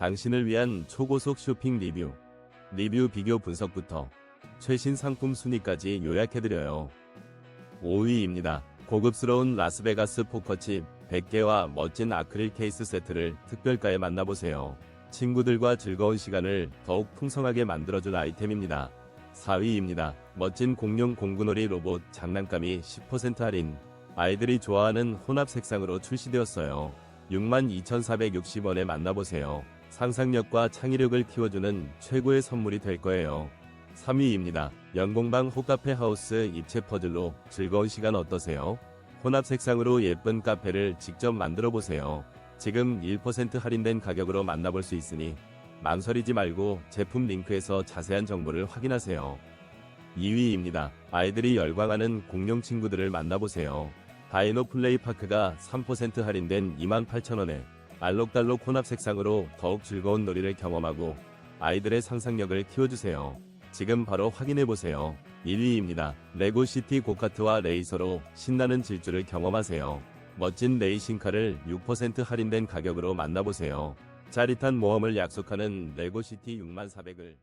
당신을 위한 초고속 쇼핑 리뷰, 리뷰 비교 분석부터 최신 상품 순위까지 요약해드려요. 5위입니다. 고급스러운 라스베가스 포커칩 100개와 멋진 아크릴 케이스 세트를 특별가에 만나보세요. 친구들과 즐거운 시간을 더욱 풍성하게 만들어줄 아이템입니다. 4위입니다. 멋진 공룡 공구놀이 로봇 장난감이 10% 할인. 아이들이 좋아하는 혼합 색상으로 출시되었어요. 62,460원에 만나보세요. 상상력과 창의력을 키워주는 최고의 선물이 될 거예요. 3위입니다. 연공방 호카페 하우스 입체 퍼즐로 즐거운 시간 어떠세요? 혼합 색상으로 예쁜 카페를 직접 만들어 보세요. 지금 1% 할인된 가격으로 만나볼 수 있으니 망설이지 말고 제품 링크에서 자세한 정보를 확인하세요. 2위입니다. 아이들이 열광하는 공룡 친구들을 만나보세요. 다이노 플레이 파크가 3% 할인된 28,000원에 알록달록 혼합 색상으로 더욱 즐거운 놀이를 경험하고 아이들의 상상력을 키워주세요. 지금 바로 확인해보세요. 1위입니다. 레고시티 고카트와 레이서로 신나는 질주를 경험하세요. 멋진 레이싱카를 6% 할인된 가격으로 만나보세요. 짜릿한 모험을 약속하는 레고시티 6400을